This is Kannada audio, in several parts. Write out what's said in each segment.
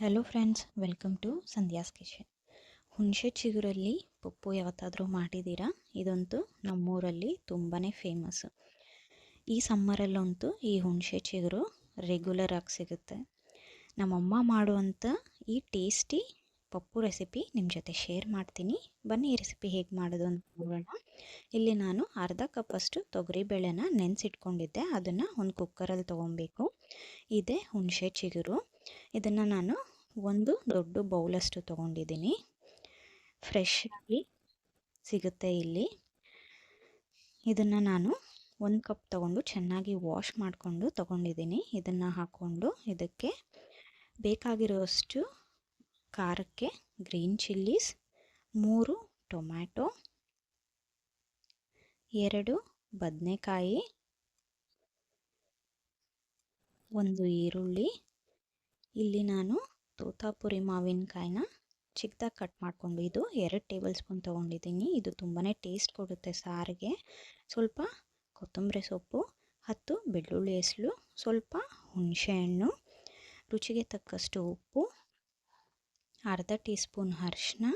Hello friends welcome to Sandhya's kitchen ಹುಣಸೆ ಚಿಗುರಲ್ಲಿ ಪಪ್ಪು ಯಾವತ್ತಾದರೂ ಮಾಡಿದ್ದೀರಾ? ಇದಂತೂ ನಮ್ಮೂರಲ್ಲಿ ತುಂಬಾ ಫೇಮಸ್ಸು ಈ ಸಮ್ಮರಲ್ಲಂತೂ ಈ ಹುಣಸೆ ಚಿಗುರು ರೆಗ್ಯುಲರ್ ಆಗಿ ಸಿಗುತ್ತೆ. ನಮ್ಮಮ್ಮ ಮಾಡುವಂಥ ಈ ಟೇಸ್ಟಿ ಪಪ್ಪು ರೆಸಿಪಿ ನಿಮ್ಮ ಜೊತೆ ಶೇರ್ ಮಾಡ್ತೀನಿ. ಬನ್ನಿ ಈ ರೆಸಿಪಿ ಹೇಗೆ ಮಾಡೋದು ಅಂತ ನೋಡೋಣ. ಇಲ್ಲಿ ನಾನು ಅರ್ಧ ಕಪ್ಪಷ್ಟು ತೊಗರಿ ಬೇಳೆನ ನೆನೆಸಿಟ್ಕೊಂಡಿದ್ದೆ. ಅದನ್ನು ಒಂದು ಕುಕ್ಕರಲ್ಲಿ ತೊಗೊಬೇಕು. ಇದೆ ಹುಣಸೆ ಚಿಗುರು. ಇದನ್ನು ನಾನು ಒಂದು ದೊಡ್ಡ ಬೌಲಷ್ಟು ತೊಗೊಂಡಿದ್ದೀನಿ. ಫ್ರೆಶ್ ಆಗಿ ಸಿಗುತ್ತೆ ಇಲ್ಲಿ. ಇದನ್ನು ನಾನು ಒಂದು ಕಪ್ ತೊಗೊಂಡು ಚೆನ್ನಾಗಿ ವಾಶ್ ಮಾಡಿಕೊಂಡು ತೊಗೊಂಡಿದ್ದೀನಿ. ಇದನ್ನು ಹಾಕ್ಕೊಂಡು ಇದಕ್ಕೆ ಬೇಕಾಗಿರೋಷ್ಟು ಖಾರಕ್ಕೆ ಗ್ರೀನ್ ಚಿಲ್ಲೀಸ್ ಮೂರು ಟೊಮ್ಯಾಟೊ, ಎರಡು ಬದನೆಕಾಯಿ, ಒಂದು ಈರುಳ್ಳಿ. ಇಲ್ಲಿ ನಾನು ತೋತಾಪುರಿ ಮಾವಿನಕಾಯಿನ ಚಿಕ್ಕದಾಗಿ ಕಟ್ ಮಾಡಿಕೊಂಡು ಇದು ಎರಡು ಟೇಬಲ್ ಸ್ಪೂನ್ ತೊಗೊಂಡಿದ್ದೀನಿ. ಇದು ತುಂಬಾ ಟೇಸ್ಟ್ ಕೊಡುತ್ತೆ ಸಾರಿಗೆ. ಸ್ವಲ್ಪ ಕೊತ್ತಂಬರಿ ಸೊಪ್ಪು, ಹತ್ತು ಬೆಳ್ಳುಳ್ಳಿ ಹೆಸಳು, ಸ್ವಲ್ಪ ಹುಣಸೆಹಣ್ಣು ರುಚಿಗೆ ತಕ್ಕಷ್ಟು ಉಪ್ಪು, ಅರ್ಧ ಟೀ ಸ್ಪೂನ್ ಅರಿಶಿನ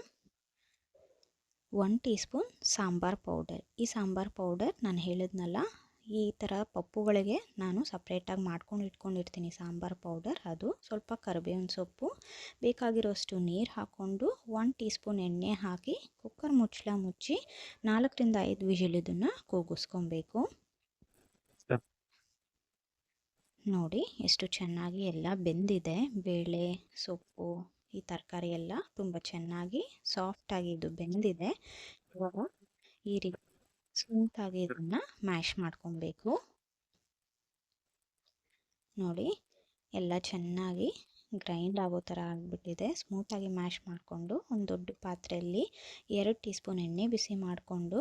one teaspoon sambar powder. ಈ ಸಾಂಬಾರ್ ಪೌಡರ್ ನಾನು ಹೇಳಿದ್ನಲ್ಲ ಈ ಥರ ಪಪ್ಪುಗಳಿಗೆ ನಾನು ಸಪ್ರೇಟಾಗಿ ಮಾಡ್ಕೊಂಡು ಇಟ್ಕೊಂಡಿರ್ತೀನಿ ಸಾಂಬಾರ್ ಪೌಡರ್ ಅದು ಸ್ವಲ್ಪ ಕರಿಬೇವಿನ ಸೊಪ್ಪು ಬೇಕಾಗಿರೋಷ್ಟು ನೀರು ಹಾಕ್ಕೊಂಡು ಒನ್ ಟೀ ಸ್ಪೂನ್ ಎಣ್ಣೆ ಹಾಕಿ ಕುಕ್ಕರ್ ಮುಚ್ಚಳ ಮುಚ್ಚಿ ನಾಲ್ಕರಿಂದ ಐದು ವಿಜಿಲ್ ಇದನ್ನು ಕೂಗಿಸ್ಕೊಬೇಕು. ನೋಡಿ ಎಷ್ಟು ಚೆನ್ನಾಗಿ ಎಲ್ಲ ಬೆಂದಿದೆ. ಬೇಳೆ ಸೊಪ್ಪು ಈ ತರಕಾರಿ ಎಲ್ಲ ತುಂಬ ಚೆನ್ನಾಗಿ ಸಾಫ್ಟಾಗಿ ಇದು ಬೆಂದಿದೆ. ಇವಾಗ ಈ ರೀತಿ ಸ್ಮೂತಾಗಿ ಇದನ್ನು ಮ್ಯಾಶ್ ಮಾಡ್ಕೊಬೇಕು. ನೋಡಿ, ಎಲ್ಲ ಚೆನ್ನಾಗಿ ಗ್ರೈಂಡ್ ಆಗೋ ಥರ ಆಗಿಬಿಟ್ಟಿದೆ. ಸ್ಮೂತಾಗಿ ಮ್ಯಾಶ್ ಮಾಡಿಕೊಂಡು ಒಂದು ದೊಡ್ಡ ಪಾತ್ರೆಯಲ್ಲಿ ಎರಡು ಟೀ ಸ್ಪೂನ್ ಎಣ್ಣೆ ಬಿಸಿ ಮಾಡಿಕೊಂಡು,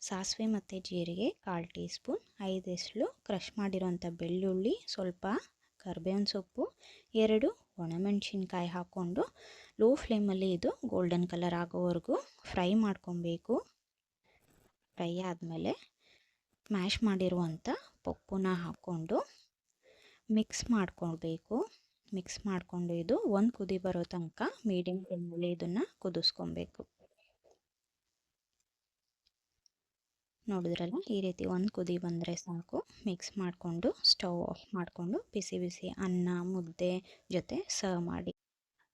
ಸಾಸಿವೆ ಮತ್ತು ಜೀರಿಗೆ ಕಾಲು ಟೀ ಸ್ಪೂನ್ ಐದು ಎಸಳು ಕ್ರಷ್ ಮಾಡಿರುವಂಥ ಬೆಳ್ಳುಳ್ಳಿ, ಸ್ವಲ್ಪ ಕರ್ಬೇವಿನ ಸೊಪ್ಪು, ಎರಡು ಒಣಮೆಣಸಿನ್ಕಾಯಿ ಹಾಕ್ಕೊಂಡು, ಲೋ ಫ್ಲೇಮಲ್ಲಿ ಇದು ಗೋಲ್ಡನ್ ಕಲರ್ ಆಗೋವರೆಗೂ ಫ್ರೈ ಮಾಡ್ಕೊಬೇಕು. ಫ್ರೈ ಆದಮೇಲೆ ಮ್ಯಾಶ್ ಮಾಡಿರುವಂಥ ಪಪ್ಪುನ ಹಾಕ್ಕೊಂಡು ಮಿಕ್ಸ್ ಮಾಡ್ಕೊಳ್ಬೇಕು. ಮಿಕ್ಸ್ ಮಾಡಿಕೊಂಡು ಇದು ಒಂದು ಕುದಿ ಬರೋ ತನಕ ಮೀಡಿಯಮ್ ಫ್ಲೇಮಲ್ಲಿ ಇದನ್ನು ಕುದಿಸ್ಕೊಬೇಕು ನೋಡಿದ್ರಲ್ಲ? ಈ ರೀತಿ ಒಂದು ಕುದಿ ಬಂದರೆ ಸಾಕು. ಮಿಕ್ಸ್ ಮಾಡಿಕೊಂಡು ಸ್ಟವ್ ಆಫ್ ಮಾಡಿಕೊಂಡು, ಬಿಸಿ ಬಿಸಿ ಅನ್ನ, ಮುದ್ದೆ ಜೊತೆ ಸರ್ವ್ ಮಾಡಿ.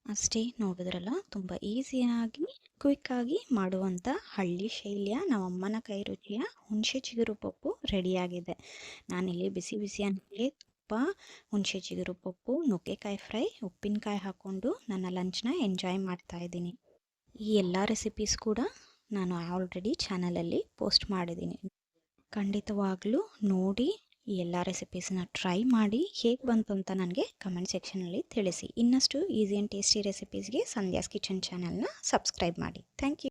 ಅಷ್ಟೇ ನೋಡಿದ್ರಲ್ಲ, ತುಂಬ ಈಸಿಯಾಗಿ ಕ್ವಿಕ್ಕಾಗಿ ಮಾಡುವಂಥ ಹಳ್ಳಿ ಶೈಲಿಯ ನಮ್ಮಮ್ಮನ ಕೈ ರುಚಿಯ ಹುಣಸೆ ಚಿಗುರು ಪಪ್ಪು ರೆಡಿಯಾಗಿದೆ. ನಾನಿಲ್ಲಿ ಬಿಸಿ ಬಿಸಿ ಅನ್ನಕ್ಕೆ ತುಪ್ಪ, ಹುಣಸೆ ಚಿಗುರು ಪಪ್ಪು, ನುಗ್ಗೆಕಾಯಿ ಫ್ರೈ, ಉಪ್ಪಿನಕಾಯಿ ಹಾಕ್ಕೊಂಡು ನನ್ನ ಲಂಚ್ನ ಎಂಜಾಯ್ ಮಾಡ್ತಾ ಇದ್ದೀನಿ. ಈ ಎಲ್ಲ ರೆಸಿಪೀಸ್ ಕೂಡ ನಾನು ಆಲ್ರೆಡಿ ಚಾನಲಲ್ಲಿ ಪೋಸ್ಟ್ ಮಾಡಿದ್ದೀನಿ. ಖಂಡಿತವಾಗ್ಲೂ ನೋಡಿ ಈ ಎಲ್ಲ ರೆಸಿಪೀಸ್ನ ಟ್ರೈ ಮಾಡಿ ಹೇಗೆ ಬಂತು ಅಂತ ನನಗೆ ಕಮೆಂಟ್ ಸೆಕ್ಷನಲ್ಲಿ ತಿಳಿಸಿ. ಇನ್ನಷ್ಟು ಈಸಿ ಆ್ಯಂಡ್ ಟೇಸ್ಟಿ ರೆಸಿಪೀಸ್ಗೆ ಸಂಧ್ಯಾಸ್ ಕಿಚನ್ ಚಾನಲ್ನ ಸಬ್ಸ್ಕ್ರೈಬ್ ಮಾಡಿ. Thank you